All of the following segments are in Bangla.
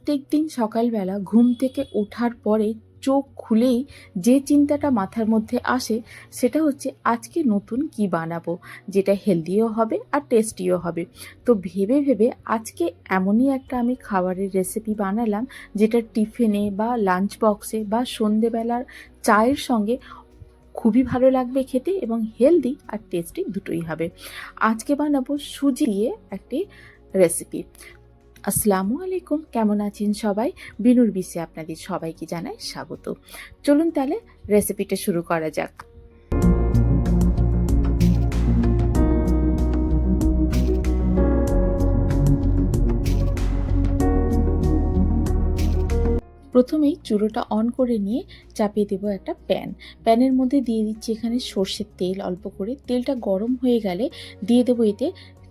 প্রত্যেক দিন সকালবেলা ঘুম থেকে ওঠার পরে চোখ খুলেই যে চিন্তাটা মাথার মধ্যে আসে, সেটা হচ্ছে আজকে নতুন কি বানাবো? যেটা হেলদিও হবে আর টেস্টিও হবে। তো ভেবে ভেবে আজকে এমনই একটা আমি খাবারের রেসিপি বানালাম, যেটা টিফিনে বা লাঞ্চ বক্সে বা সন্ধেবেলার চায়ের সঙ্গে খুবই ভালো লাগবে খেতে এবং হেলদি আর টেস্টি দুটোই হবে। আজকে বানাবো সুজি দিয়ে একটি রেসিপি আসসালামু আলাইকুম, কেমন আছেন সবাই? বিনুর বিষে আপনাদের সবাইকে জানাই স্বাগত। চলুন তাহলে রেসিপিটা শুরু করা যাক। প্রথমেই চুলোটা অন করে নিয়ে চাপিয়ে দেবো একটা প্যান প্যানের মধ্যে দিয়ে দিচ্ছি এখানে সর্ষের তেল, অল্প করে। তেলটা গরম হয়ে গেলে দিয়ে দেবো এতে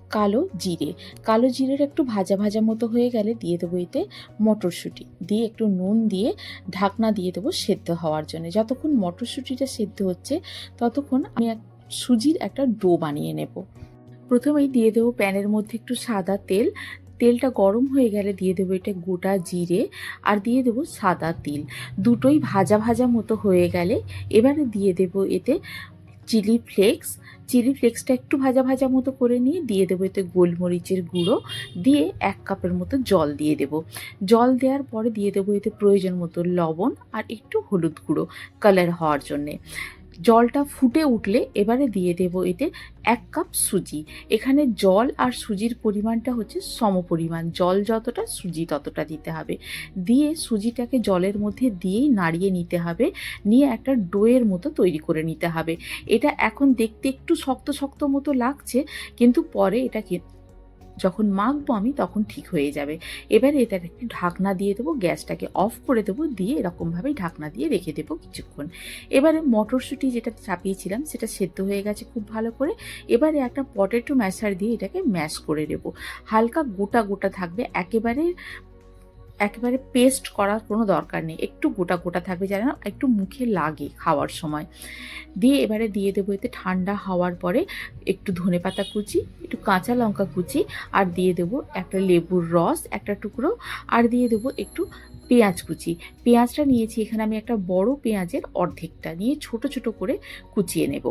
কালো জিরে। কালো জিরের একটু ভাজা ভাজা মতো হয়ে গেলে দিয়ে দেবো এতে মটরশুঁটি। দিয়ে একটু নুন দিয়ে ঢাকনা দিয়ে দেবো সেদ্ধ হওয়ার জন্য। যতক্ষণ মটরশুঁটিটা সেদ্ধ হচ্ছে, ততক্ষণ আমি এক সুজির একটা ডো বানিয়ে নেব। প্রথমেই দিয়ে দেবো প্যানের মধ্যে একটু সাদা তেল। তেলটা গরম হয়ে গেলে দিয়ে দেবো এটা গোটা জিরে আর দিয়ে দেবো সাদা তিল। দুটোই ভাজা ভাজা মতো হয়ে গেলে এবারে দিয়ে দেবো এতে চিলি ফ্লেক্স চিলি ফ্লেক্সটা একটু ভাজা ভাজা মতো করে নিয়ে দিয়ে দেবো এতে গোলমরিচের গুঁড়ো। দিয়ে এক কাপের মতো জল দিয়ে দেব। জল দেওয়ার পরে দিয়ে দেবো এতে প্রয়োজন মতো লবণ আর একটু হলুদ গুঁড়ো কালার হওয়ার জন্যে। জলটা ফুটে উঠলে এবারে দিয়ে দেব এতে এক কাপ সুজি। এখানে জল আর সুজির পরিমাণটা হচ্ছে সমপরিমাণ। জল যতটা, সুজি ততটা দিতে হবে। দিয়ে সুজিটাকে জলের মধ্যে দিয়েই নাড়িয়ে নিতে হবে। নিয়ে একটা ডোয়ের মতো তৈরি করে নিতে হবে। এটা এখন দেখতে একটু শক্ত শক্ত মতো লাগছে, কিন্তু পরে এটাকে যখন মাখবো আমি, তখন ঠিক হয়ে যাবে। এবার এটার একটু ঢাকনা দিয়ে দেবো, গ্যাসটাকে অফ করে দেবো, দিয়ে এরকমভাবেই ঢাকনা দিয়ে রেখে দেবো কিছুক্ষণ। এবারে মটরশুঁটি যেটা চাপিয়েছিলাম, সেটা সেদ্ধ হয়ে গেছে খুব ভালো করে। এবারে একটা পটেটো ম্যাশার দিয়ে এটাকে ম্যাশ করে দেবো হালকা গোটা গোটা থাকবে, একেবারে একেবারে পেস্ট করার কোনো দরকার নেই। একটু গোটা গোটা থাকবে যেন একটু মুখে লাগে খাওয়ার সময়। দিয়ে এবারে দিয়ে দেবো এতে ঠান্ডা হওয়ার পরে একটু ধনে পাতা কুচি, একটু কাঁচা লঙ্কা কুচি আর দিয়ে দেবো একটা লেবুর রস, একটা টুকরো আর দিয়ে দেবো একটু পেঁয়াজ কুচি। পেঁয়াজটা নিয়েছি, এখানে আমি একটা বড় পেঁয়াজের অর্ধেকটা নিয়ে ছোট ছোট করে কুচিয়ে নেব।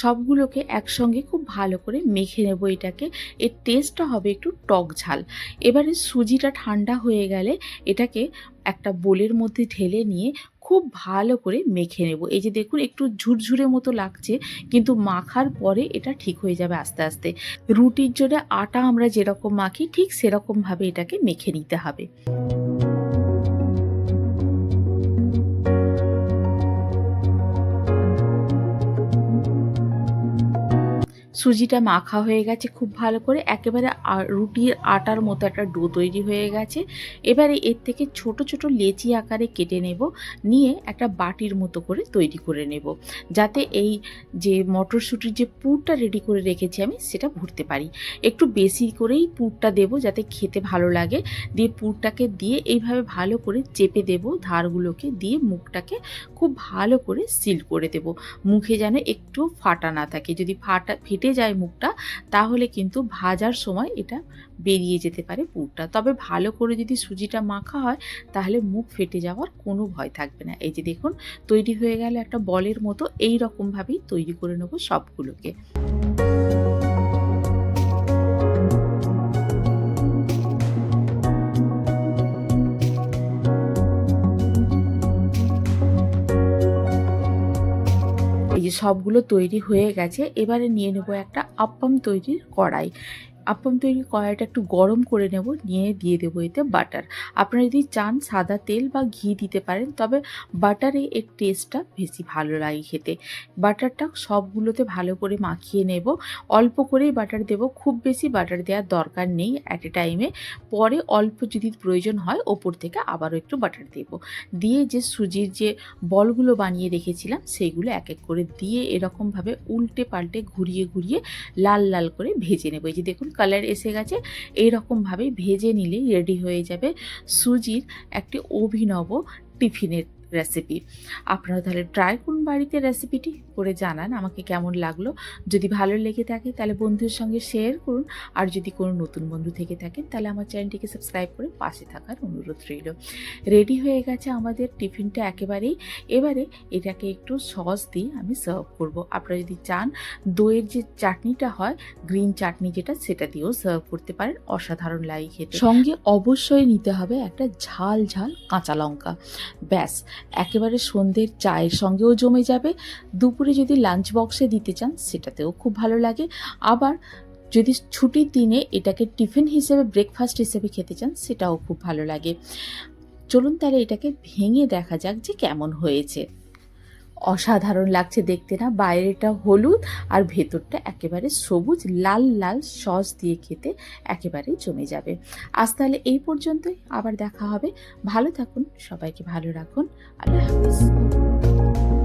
সবগুলোকে একসঙ্গে খুব ভালো করে মেখে নেব এটাকে। এর টেস্টটা হবে একটু টক ঝাল। এবারে সুজিটা ঠান্ডা হয়ে গেলে এটাকে একটা বোলের মধ্যে ঢেলে নিয়ে খুব ভালো করে মেখে নেব। এই যে দেখুন, একটু ঝুরঝুরে মতো লাগছে, কিন্তু মাখার পরে এটা ঠিক হয়ে যাবে আস্তে আস্তে। রুটির জন্য আটা আমরা যেরকম মাখি, ঠিক সেরকমভাবে এটাকে মেখে নিতে হবে। সুজিটা মাখা হয়ে গেছে খুব ভালো করে। একেবারে রুটির আটার মতো একটা ডো তৈরি হয়ে গেছে। এবারে এর থেকে ছোট ছোট লেচি আকারে কেটে নেব, নিয়ে একটা বাটির মতো করে তৈরি করে নেব। যাতে এই যে মটরশুঁটির যে পুরটা রেডি করে রেখেছি আমি, সেটা ভরতে পারি। একটু বেশি করেই পুরটা দেব যাতে খেতে ভালো লাগে। দিয়ে পুরটাকে দিয়ে এইভাবে ভালো করে চেপে দেব, ধারগুলোকে দিয়ে মুখটাকে খুব ভালো করে সিল করে দেব। মুখে যেন একটু ফাটা না থাকে। যদি ফাটা, ফেটে যায় মুখটা, তাহলে কিন্তু ভাজার সময় এটা বেরিয়ে যেতে পারে পুরটা। তবে ভালো করে যদি সুজিটা মাখা হয়, তাহলে মুখ ফেটে যাওয়ার কোনো ভয় থাকবে না। এই যে দেখুন, তৈরি হয়ে গেলে একটা বলের মতো এই রকমভাবেই তৈরি করে নেব সবগুলোকে। এই যে সবগুলো তৈরি হয়ে গেছে এবারে নিয়ে নেব একটা আপ্পাম তৈরির কড়াই। আপ্পাম তৈরি কড়াইটা একটু গরম করে নেব, নিয়ে দিয়ে দেবো এতে বাটার। আপনারা যদি চান সাদা তেল বা ঘি দিতে পারেন, তবে বাটারে এর টেস্টটা বেশি ভালো লাগে খেতে। বাটারটা সবগুলোতে ভালো করে মাখিয়ে নেব। অল্প করেই বাটার দেব, খুব বেশি বাটার দেওয়ার দরকার নেই অ্যাট এ। টাইমে পরে অল্প যদি প্রয়োজন হয়, ওপর থেকে আবারও একটু বাটার দেব। দিয়ে যে সুজির যে বলগুলো বানিয়ে রেখেছিলাম সেইগুলো এক এক করে দিয়ে এরকমভাবে উল্টে পাল্টে ঘুরিয়ে ঘুরিয়ে লাল লাল করে ভেজে নেব। এই যে দেখুন কালার এসে গেছে। এইরকমভাবে ভেজে নিলেই রেডি হয়ে যাবে সুজির একটি অভিনব টিফিনের রেসিপি আপনারা তাহলে ট্রাই করুন বাড়িতে রেসিপিটি করে জানান আমাকে কেমন লাগল। যদি ভালো লেগে থাকে তাহলে বন্ধুর সঙ্গে শেয়ার করুন। আর যদি কোনো নতুন বন্ধু থেকে থাকেন তাহলে আমার চ্যানেলটিকে সাবস্ক্রাইব করে পাশে থাকার অনুরোধ রইল। রেডি হয়ে গেছে আমাদের টিফিনটা একেবারেই। এবারে এটাকে একটু সস দিয়ে আমি সার্ভ করব। আপনারা যদি চান দইয়ের যে চাটনিটা হয় গ্রিন চাটনি যেটা, সেটা দিয়েও সার্ভ করতে পারেন। অসাধারণ লাগে খেতে। সঙ্গে অবশ্যই নিতে হবে একটা ঝাল ঝাল কাঁচা লঙ্কা। ব্যাস। একেবারে সন্ধ্যের চায়ের সঙ্গেও জমে যাবে। দুপুরে যদি লাঞ্চ বক্সে দিতে চান, সেটাতেও খুব ভালো লাগে। আবার যদি ছুটির দিনে এটাকে টিফিন হিসেবে ব্রেকফাস্ট হিসেবে খেতে চান, সেটাও খুব ভালো লাগে। চলুন তাহলে এটাকে ভেঙে দেখা যাক যে কেমন হয়েছে। অসাধারণ লাগছে দেখতে না। বাইরেটা হলুদ আর ভেতরটা একেবারে সবুজ, লাল লাল সস দিয়ে খেতে একেবারেই জমে যাবে। আজ তাহলে এই পর্যন্তই। আবার দেখা হবে। ভালো থাকুন, সবাইকে ভালো রাখুন। আল্লাহ হাফিজ।